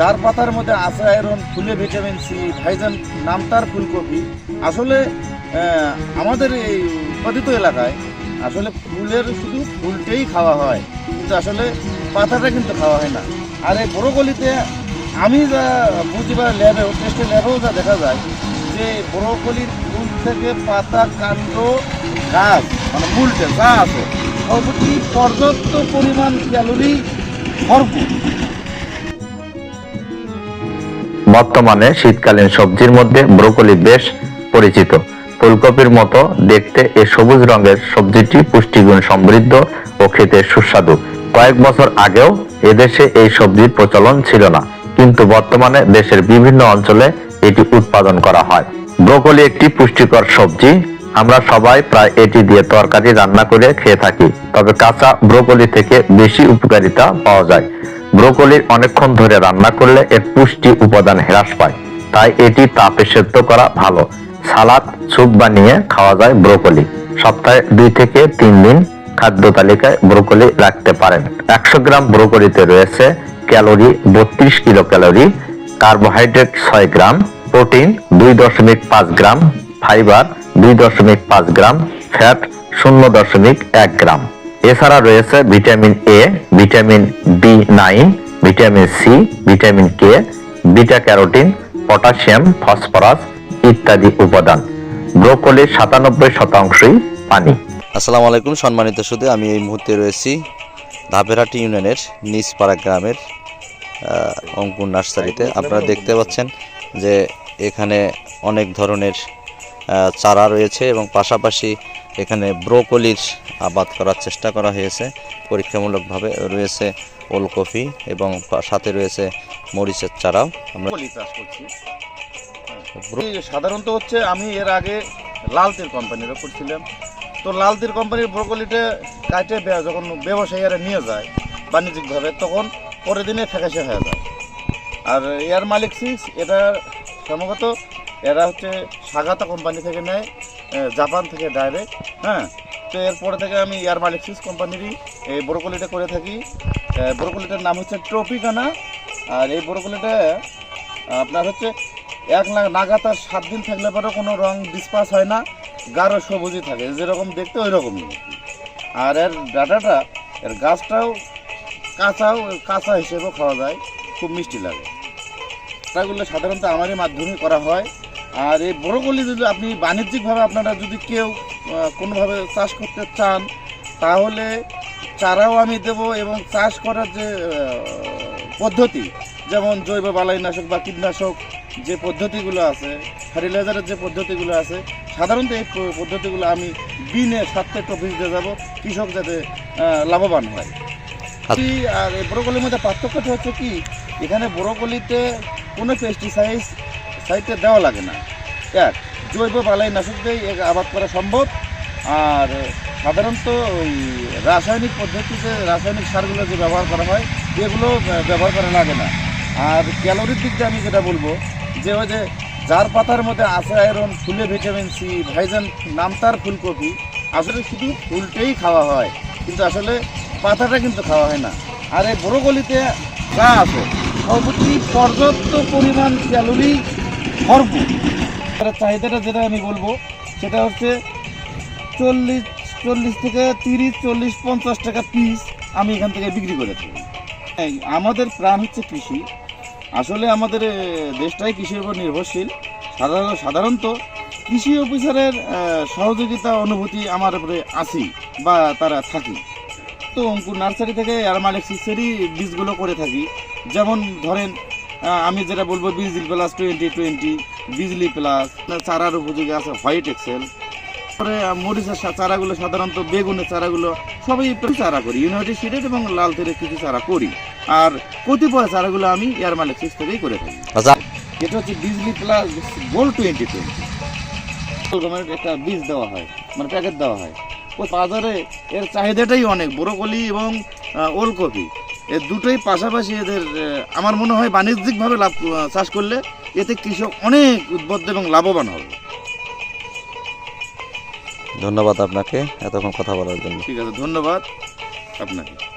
যার পাতার মধ্যে আছে আয়রন ফুলে ভিটামিন সি ভাইজান নামতার ফুলকপি। আসলে আমাদের এই উৎপাদিত এলাকায় আসলে ফুলের শুধু ফুলটাই খাওয়া হয়। কিন্তু আসলে পাতাটা কিন্তু খাওয়া হয় না। আর এই ব্রোকলিতে আমি যা বুঝি বা ল্যাবেও টেস্টে ল্যাবেও যা দেখা যায় যে ব্রোকলির ফুল থেকে পাতা, কাণ্ড, গাছ মানে মূলটা যা আছে সবটি পর্যাপ্ত পরিমাণ ক্যালোরি ভরপুর। বর্তমানে শীতকালীন সবজির মধ্যে ব্রোকলি বেশ পরিচিত। ফুলকপির মতো দেখতে এই সবুজ রঙের সবজিটি পুষ্টিগুণ সমৃদ্ধ ও খেতে সুস্বাদু। কয়েক বছর আগেও এদেশে এই সবজির প্রচলন ছিল না, কিন্তু বর্তমানে দেশের বিভিন্ন অঞ্চলে এটি উৎপাদন করা হয়। ব্রোকলি একটি পুষ্টিকর সবজি। আমরা সবাই প্রায় এটি দিয়ে তরকারি রান্না করে খেয়ে থাকি, তবে কাঁচা ব্রোকলি থেকে বেশি উপকারিতা পাওয়া যায়। ব্রোকলির অনেকক্ষণ ধরে রান্না করলে এর পুষ্টি উপাদান হ্রাস পায়। তাই এটি তাপে সেদ্ধ করা ভালো। সালাদ, স্যুপ বানিয়ে খাওয়া যায় ব্রোকলি। সপ্তাহে দুই থেকে তিন দিন খাদ্য তালিকায় ব্রোকলি রাখতে পারেন। একশো গ্রাম ব্রোকলিতে রয়েছে ক্যালোরি বত্রিশ কিলো ক্যালোরি কার্বোহাইড্রেট ছয় গ্রাম, প্রোটিন দুই দশমিক পাঁচ গ্রাম, ফাইবার দুই দশমিক পাঁচ গ্রাম, ফ্যাট শূন্য দশমিক এক গ্রাম। এছাড়া রয়েছে vitamin A vitamin B nine vitamin C vitamin K beta carotene potassium, phosphorus ইত্যাদি উপাদান। ব্রোকলির সাতানব্বই শতাংশই পানি। আসসালামু আলাইকুম, সম্মানিত সুদে, আমি এই মুহূর্তে রয়েছি ধাপেরহাটি ইউনিয়নের নিজপাড়া গ্রামের অঙ্কুর নার্সারিতে। আপনারা দেখতে পাচ্ছেন যে এখানে অনেক ধরনের চারা রয়েছে এবং পাশাপাশি এখানে ব্রোকলির আবাদ করার চেষ্টা করা হয়েছে। পরীক্ষামূলকভাবে রয়েছে ওলকপি এবং সাথে রয়েছে মরিচের চারাও। আমরা চাষ করছি। সাধারণত হচ্ছে আমি এর আগে লাল তীর কোম্পানির ওপর ছিলাম তো লাল তীর কোম্পানির ব্রোকলিটা কাটে যখন ব্যবসায়ীরা নিয়ে যায় বাণিজ্যিকভাবে, তখন পরের দিনে ফ্যাকাশে হয়ে যায়। আর এয়ার মালিক সিক্স এটা সম্ভবত এরা হচ্ছে সাগাতা কোম্পানি থেকে নেয় জাপান থেকে ডাইরেক্ট হ্যাঁ? তো এরপরে থেকে আমি এয়ার মালিক সিক্স কোম্পানিরই এই ব্রোকলিটা করে থাকি। ব্রোকলিটার নাম হচ্ছে ট্রপিকানা আর এই ব্রোকলিটা আপনার হচ্ছে এক লাখ নাগাতার সাত দিন থাকলে পরে কোনো রং ডিসপাস হয় না, গাঢ় সবুজই থাকে, যেরকম দেখতে ওই রকমই আর এর ডাটাটা, এর গাছটাও কাঁচাও, কাঁচা হিসেবেও খাওয়া যায়, খুব মিষ্টি লাগে। এগুলো সাধারণত আমারই মাধ্যমে করা হয়। আর এই বড়গুলি যদি আপনি বাণিজ্যিকভাবে আপনারা যদি কেউ কোনোভাবে চাষ করতে চান তাহলে চারাও আমি দেব এবং চাষ করার যে পদ্ধতি যেমন জৈব বালাইনাশক বা কীটনাশক যে পদ্ধতিগুলো আছে ফার্টিলাইজারের যে পদ্ধতিগুলো আছে সাধারণত এই পদ্ধতিগুলো আমি বিনে সাপ্তাহিক অফিস দিয়ে যাব কৃষক যাতে লাভবান হয়। কি আর এই ব্রোকলির মধ্যে পার্থক্যটা হচ্ছে কি এখানে ব্রোকলিতে কোনো পেস্টিসাইড সাইডে দেওয়া লাগে না। এক জৈব বালাই নাশক দিয়ে আবাদ করা সম্ভব। আর সাধারণত ওই রাসায়নিক পদ্ধতিতে রাসায়নিক সারগুলো যে ব্যবহার করা হয়, এগুলো ব্যবহার করা লাগে না। আর ক্যালোরির দিক দিয়ে আমি যেটা বলব, যে ওই যে যার পাতার মধ্যে আছে আয়রন, ফুলে ভিটামিন সি, ভাইজান নামতার ফুলকপি, আসলে শুধু ফুলটাই খাওয়া হয়। কিন্তু আসলে পাতাটা কিন্তু খাওয়া হয় না। আর এই ব্রোকলিতে যা আছে সবটি পর্যাপ্ত পরিমাণ ক্যালোরি ভরপুর তার চাহিদাটা যেটা আমি বলব, সেটা হচ্ছে চল্লিশ চল্লিশ থেকে তিরিশ, চল্লিশ, পঞ্চাশ টাকা পিস আমি এখান থেকে বিক্রি করে থাকি। আমাদের প্রাণ হচ্ছে কৃষি। আসলে আমাদের দেশটাই কৃষির উপর নির্ভরশীল। সাধারণ, সাধারণত কৃষি অফিসারের সহযোগিতা, অনুভূতি আমার উপরে আছি বা তারা থাকি তো অঙ্কুর নার্সারি থেকে এয়ারমালিক সিক্সেরই বীজগুলো করে থাকি। যেমন ধরেন আমি যেটা বলব Bijli plus twenty twenty Bijli plus চারার উপযোগী আছে হোয়াইট এক্সেল তারপরে মরিচের চারাগুলো সাধারণত বেগুনের চারাগুলো সবই একটু চারা করি ইউনাইটেড সিডেড এবং লাল তেলের কিছু চারা করি। আর কতিপয় চারাগুলো আমি এয়ারমালিক সিক্স থেকেই করে থাকি। আচ্ছা। এটা হচ্ছে Bijli plus gold twenty twenty একটা বীজ দেওয়া হয় মানে প্যাকেট দেওয়া হয়। ও বাজারে এর চাহিদাটাই অনেক ব্রোকলি এবং ওলকপি। দুটোই পাশাপাশি এদের আমার মনে হয় বাণিজ্যিকভাবে লাভ চাষ করলে এতে কৃষক অনেক উদ্বুদ্ধ এবং লাভবান হবে। ধন্যবাদ আপনাকে এতক্ষণ কথা বলার জন্য। ঠিক আছে ধন্যবাদ আপনাকে।